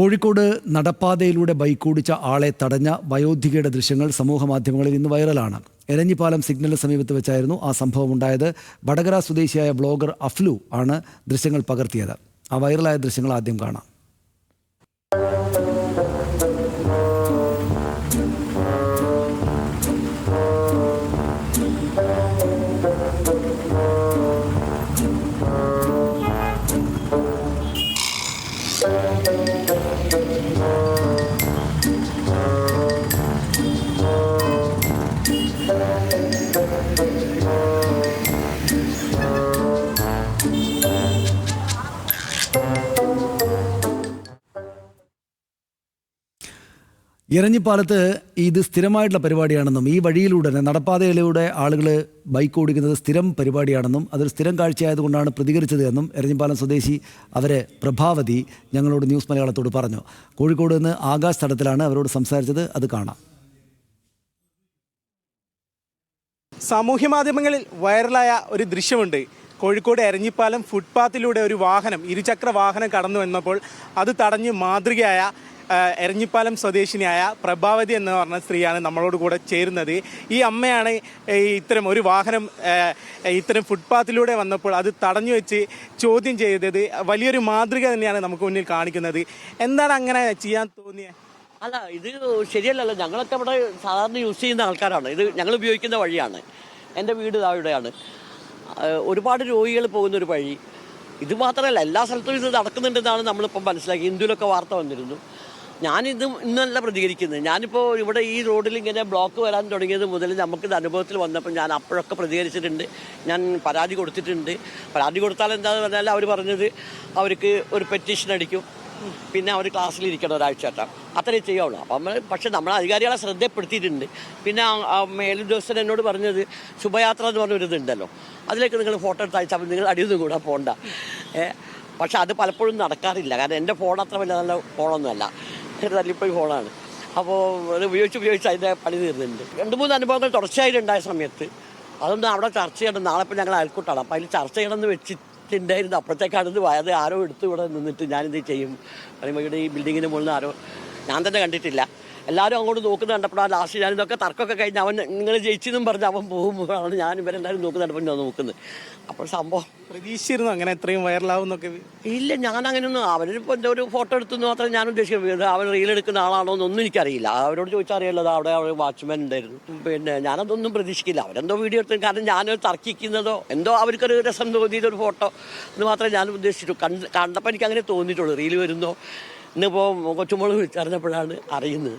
കോഴിക്കോട് നടപ്പാതയിലൂടെ ബൈക്കോടിച്ച ആളെ തടഞ്ഞ വയോധികയുടെ ദൃശ്യങ്ങൾ സമൂഹ മാധ്യമങ്ങളിൽ ഇന്ന് വൈറലാണ്. എരഞ്ഞിപ്പാലം സിഗ്നലിന് സമീപത്ത് വെച്ചായിരുന്നു ആ സംഭവം ഉണ്ടായത് വടകര സ്വദേശിയായ ബ്ലോഗർ അഫ്ലു ആണ് ദൃശ്യങ്ങൾ പകർത്തിയത്. ആ വൈറലായ ദൃശ്യങ്ങൾ ആദ്യം കാണാം. ഇറഞ്ഞിപ്പാലത്ത് ഇത് സ്ഥിരമായിട്ടുള്ള പരിപാടിയാണെന്നും ഈ വഴിയിലൂടെ തന്നെ നടപ്പാതയിലൂടെ ആളുകൾ ബൈക്ക് ഓടിക്കുന്നത് സ്ഥിരം പരിപാടിയാണെന്നും അതൊരു സ്ഥിരം കാഴ്ചയായതുകൊണ്ടാണ് പ്രതികരിച്ചത് എന്നും എരഞ്ഞിപ്പാലം സ്വദേശി അവരെ പ്രഭാവതി ഞങ്ങളോട് ന്യൂസ് മലയാളത്തോട് പറഞ്ഞു. കോഴിക്കോട് നിന്ന് ആകാശ് തടത്തിലാണ് അവരോട് സംസാരിച്ചത്. അത് കാണാം. സാമൂഹ്യ മാധ്യമങ്ങളിൽ വൈറലായ ഒരു ദൃശ്യമുണ്ട്. കോഴിക്കോട് എരഞ്ഞിപ്പാലം ഫുട്പാത്തിലൂടെ ഒരു വാഹനം ഇരുചക്ര വാഹനം കടന്നു വന്നപ്പോൾ അത് തടഞ്ഞ് മാതൃകയായ എരഞ്ഞിപ്പാലം സ്വദേശിനിയായ പ്രഭാവതി എന്ന് പറഞ്ഞ സ്ത്രീയാണ് നമ്മളോട് കൂടെ ചേരുന്നത്. ഈ അമ്മയാണ് ഇത്തരം ഒരു വാഹനം ഇത്തരം ഫുട്പാത്തിലൂടെ വന്നപ്പോൾ അത് തടഞ്ഞു വെച്ച് ചോദ്യം ചെയ്തത് വലിയൊരു മാതൃക തന്നെയാണ് നമുക്ക് മുന്നിൽ കാണിക്കുന്നത്. എന്താണ് അങ്ങനെ ചെയ്യാൻ തോന്നിയത് അല്ല ഇത് ശരിയല്ലല്ലോ. ഞങ്ങളൊക്കെ ഇവിടെ സാധാരണ യൂസ് ചെയ്യുന്ന ആൾക്കാരാണ്. ഇത് ഞങ്ങൾ ഉപയോഗിക്കുന്ന വഴിയാണ്. എന്റെ വീട് ഇവിടെയാണ്. ഒരുപാട് രോഗികൾ പോകുന്ന ഒരു വഴി. ഇത് മാത്രമല്ല എല്ലാ സ്ഥലത്തും ഇത് നടക്കുന്നുണ്ടെന്നാണ് നമ്മളിപ്പം മനസ്സിലാക്കി ഹിന്ദുവിലൊക്കെ വാർത്ത വന്നിരുന്നു. ഞാനിത് ഇന്നല്ല പ്രതികരിക്കുന്നത്. ഞാനിപ്പോൾ ഇവിടെ ഈ റോഡിൽ ഇങ്ങനെ ബ്ലോക്ക് വരാൻ തുടങ്ങിയത് മുതൽ നമുക്കിത് അനുഭവത്തിൽ വന്നപ്പോൾ ഞാൻ അപ്പോഴൊക്കെ പ്രതികരിച്ചിട്ടുണ്ട്. ഞാൻ പരാതി കൊടുത്തിട്ടുണ്ട്. പരാതി കൊടുത്താൽ എന്താണെന്ന് പറഞ്ഞാൽ അവർ പറഞ്ഞത് അവർക്ക് ഒരു പെറ്റീഷൻ അടിക്കും. പിന്നെ അവർ ക്ലാസ്സിൽ ഇരിക്കണം ഒരാഴ്ച കേട്ടോ. അത്രേ ചെയ്യാവുള്ളൂ അപ്പം നമ്മൾ പക്ഷെ നമ്മളെ അധികാരികളെ ശ്രദ്ധപ്പെടുത്തിയിട്ടുണ്ട്. പിന്നെ മേലുദ്യോഗസ്ഥൻ എന്നോട് പറഞ്ഞത് ശുഭയാത്ര എന്ന് പറഞ്ഞൊരു ഇതുണ്ടല്ലോ. അതിലേക്ക് നിങ്ങൾ ഫോട്ടോ എടുത്ത് അയച്ചാൽ നിങ്ങൾ അടിയൊന്നും കൂടെ പോകണ്ട പക്ഷെ അത് പലപ്പോഴും നടക്കാറില്ല. കാരണം എന്റെ ഫോൺ അത്ര വലിയ നല്ല ഫോണൊന്നുമല്ല തല്ലിപ്പോയി ഫോണാണ്. അപ്പോൾ അത് ഉപയോഗിച്ച് ഉപയോഗിച്ച് അതിന്റെ പണി തീർന്നിട്ടുണ്ട്. രണ്ട് മൂന്ന് അനുഭവങ്ങൾ തുടർച്ചയായിട്ട് ഉണ്ടായ സമയത്ത് അതൊന്നും അവിടെ ചർച്ച ചെയ്യണം നാളെ ഇപ്പം ഞങ്ങൾ അയൽക്കൂട്ടാണ്. അപ്പം അതിൽ ചർച്ച ചെയ്യണമെന്ന് വെച്ചിട്ടുണ്ടായിരുന്നു. അപ്പോഴത്തേക്കാണ് ഇത് അത് ആരോ എടുത്ത് ഇവിടെ നിന്നിട്ട് ഞാനിത് ചെയ്യും. പറയുമ്പോൾ ഇവിടെ ഈ ബിൽഡിങ്ങിന് മുകളിൽ ആരോ ഞാൻ തന്നെ കണ്ടിട്ടില്ല. എല്ലാവരും അങ്ങോട്ട് നോക്കുന്ന കണ്ടപ്പോഴാണ് ലാസ്റ്റ് ഞാനിതൊക്കെ തർക്കമൊക്കെ കഴിഞ്ഞ് അവൻ നിങ്ങൾ ജയിച്ചെന്നും പറഞ്ഞ് അവൻ പോകുമ്പോഴാണ് ഞാൻ ഇവരെല്ലാവരും നോക്കുന്ന കണ്ടപ്പോൾ ഞാൻ നോക്കുന്നത്. അപ്പോൾ സംഭവം പ്രതീക്ഷിച്ചിരുന്നു അങ്ങനെ എത്രയും വൈറലാവും എന്നൊക്കെ ഇല്ല ഞാൻ അങ്ങനെയൊന്നും അവരിപ്പോൾ എന്റെ ഒരു ഫോട്ടോ എടുത്തെന്ന് മാത്രമേ ഞാൻ ഉദ്ദേശിക്കുന്നത് അവൻ റീൽ എടുക്കുന്ന ആളാണോ എന്നൊന്നും എനിക്കറിയില്ല. അവരോട് ചോദിച്ചാൽ അറിയാലോ അവിടെ അവിടെ വാച്ച്മാൻ ഉണ്ടായിരുന്നു. പിന്നെ ഞാനതൊന്നും പ്രതീക്ഷിക്കില്ല. അവരെന്തോ വീഡിയോ എടുത്തു കാരണം ഞാൻ തർക്കിക്കുന്നതോ എന്തോ അവർക്കൊരു രസം തോന്നിയതൊരു ഫോട്ടോ എന്ന് മാത്രമേ ഞാൻ ഉദ്ദേശിച്ചിട്ടുള്ളൂ. കണ്ട് കണ്ടപ്പോൾ എനിക്ക് അങ്ങനെ തോന്നിയിട്ടുള്ളൂ. റീൽ വരുന്നോ? ഇന്നിപ്പോൾ കൊച്ചുമോൾ വിളിച്ചറിഞ്ഞപ്പോഴാണ് അറിയുന്നത്.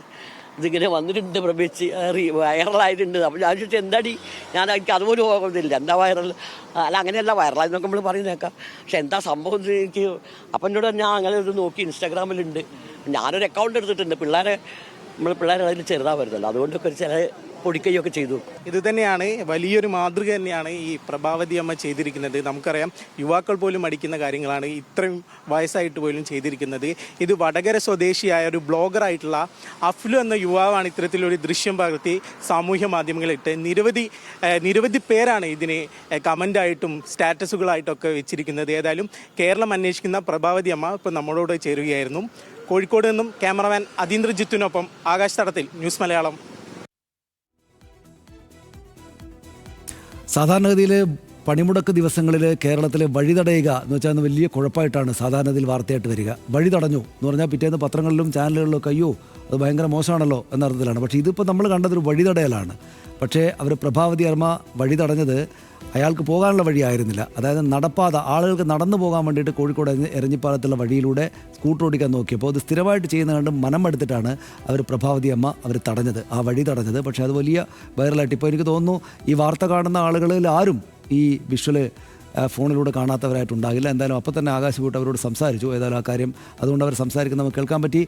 ഇതിങ്ങനെ വന്നിട്ടുണ്ട് പ്രഭേച്ച്. വൈറലായിട്ടുണ്ട്. അപ്പോൾ ഞാൻ ചോദിച്ചു എന്താടി? ഞാൻ എനിക്ക് അതുപോലും ഓർമ്മയില്ല എന്താ വൈറൽ? അല്ല അങ്ങനെയല്ല. വൈറലായെന്നൊക്കെ നമ്മൾ പറയുന്നേക്കാം. പക്ഷെ എന്താ സംഭവം എനിക്ക് അപ്പം എന്നോട് ഞാൻ അങ്ങനെ ഇത് നോക്കി ഇൻസ്റ്റാഗ്രാമിലുണ്ട്. ഞാനൊരു അക്കൗണ്ട് എടുത്തിട്ടുണ്ട്. പിള്ളേരെ നമ്മൾ പിള്ളേരെ അതിൽ ചെറുതാ വരുന്നല്ലോ. അതുകൊണ്ടൊക്കെ ഒരു ചില പൊടിക്കൈയൊക്കെ ചെയ്തു. ഇത് തന്നെയാണ് വലിയൊരു മാതൃക തന്നെയാണ് ഈ പ്രഭാവതി അമ്മ ചെയ്തിരിക്കുന്നത്. നമുക്കറിയാം യുവാക്കൾ പോലും അടിക്കുന്ന കാര്യങ്ങളാണ് ഇത്രയും വയസ്സായിട്ട് പോലും ചെയ്തിരിക്കുന്നത്. ഇത് വടകര സ്വദേശിയായ ഒരു ബ്ലോഗറായിട്ടുള്ള അഫ്ലു എന്ന യുവാവാണ് ഇത്തരത്തിലൊരു ദൃശ്യം പകർത്തി സാമൂഹ്യ മാധ്യമങ്ങളിട്ട് നിരവധി നിരവധി പേരാണ് ഇതിന് കമന്റായിട്ടും സ്റ്റാറ്റസുകളായിട്ടൊക്കെ വെച്ചിരിക്കുന്നത്. ഏതായാലും കേരളം അന്വേഷിക്കുന്ന പ്രഭാവതി അമ്മ ഇപ്പം നമ്മളോട് ചേരുകയായിരുന്നു. കോഴിക്കോട് നിന്നും ക്യാമറമാൻ അതീന്ദ്രജിത്തിനൊപ്പം ആകാശ തടത്തിൽ ന്യൂസ് മലയാളം. സാധാരണഗതിയിൽ പണിമുടക്ക് ദിവസങ്ങളിൽ കേരളത്തിലെ വഴി തടയുക എന്ന് വെച്ചാൽ വലിയ കുഴപ്പമായിട്ടാണ് സാധാരണഗതിയിൽ വാർത്തയായിട്ട് വരിക. വഴി തടഞ്ഞു എന്ന് പറഞ്ഞാൽ പിറ്റേന്ന് പത്രങ്ങളിലും ചാനലുകളിലും അയ്യോ അത് ഭയങ്കര മോശമാണല്ലോ എന്ന അർത്ഥത്തിലാണ് പക്ഷേ ഇതിപ്പോൾ നമ്മൾ കണ്ടതൊരു വഴി തടയലാണ് പക്ഷേ അവർ പ്രഭാവതി അർമ്മ വഴി തടഞ്ഞത് അയാൾക്ക് പോകാനുള്ള വഴിയായിരുന്നില്ല. അതായത് നടപ്പാത ആളുകൾക്ക് നടന്നു പോകാൻ വേണ്ടിയിട്ട് കോഴിക്കോട് എറിഞ്ഞിപ്പാലത്തുള്ള വഴിയിലൂടെ സ്കൂട്ടർ ഓടിക്കാൻ നോക്കിയപ്പോൾ അത് സ്ഥിരമായിട്ട് ചെയ്യുന്ന കണ്ട് മനം എടുത്തിട്ടാണ് അവർ പ്രഭാവതി അമ്മ അവർ തടഞ്ഞത് ആ വഴി തടഞ്ഞത്. പക്ഷേ അത് വലിയ വൈറലായിട്ട് ഇപ്പോൾ എനിക്ക് തോന്നുന്നു ഈ വാർത്ത കാണുന്ന ആളുകളിൽ ആരും ഈ വിഷ്വൽ ഫോണിലൂടെ കാണാത്തവരായിട്ടുണ്ടാകില്ല എന്തായാലും അപ്പോൾ തന്നെ ആകാശ് കൂട്ട് അവരോട് സംസാരിച്ചു. ഏതായാലും ആ കാര്യം അതുകൊണ്ട് അവർ സംസാരിക്കുന്നത് നമുക്ക് കേൾക്കാൻ പറ്റി.